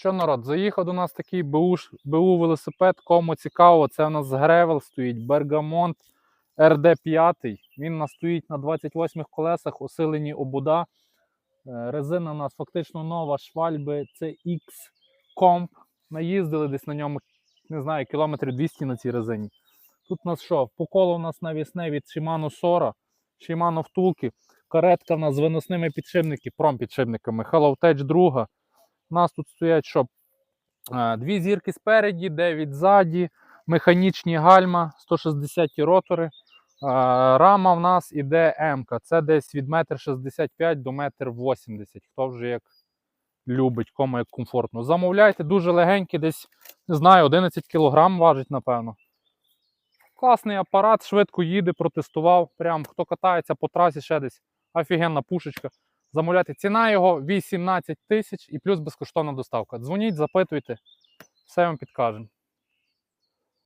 Що народ, заїхав до нас такий БУ, БУ велосипед, кому цікаво, це у нас Гревел стоїть, Бергамонт РД5. Він у нас стоїть на 28 колесах, усилені обуда. Е, Резина у нас фактично нова, швальби, це X Comp. Наїздили десь на ньому, не знаю, кілометрів 200 на цій резині. Тут у нас що? По колу у нас навісне від Shimano Sora, Shimano втулки, каретка у нас з виносними підшипники, промпідшипниками, Hello Tech 2. У нас тут стоять що? Е, Дві зірки спереді, 9 ззаді, механічні гальма, 160 ротори. Е, Рама в нас іде М. Це десь від 1,65 м до 1,80 м. Хто вже як любить, кому як комфортно. Замовляйте, дуже легенький, десь, не знаю, 11 кг важить, напевно. Класний апарат, швидко їде, протестував. Прям хто катається по трасі ще десь. Офігенна пушечка. Замовляйте. Ціна його 18 тисяч і плюс безкоштовна доставка. Дзвоніть, запитуйте, все вам підкажемо.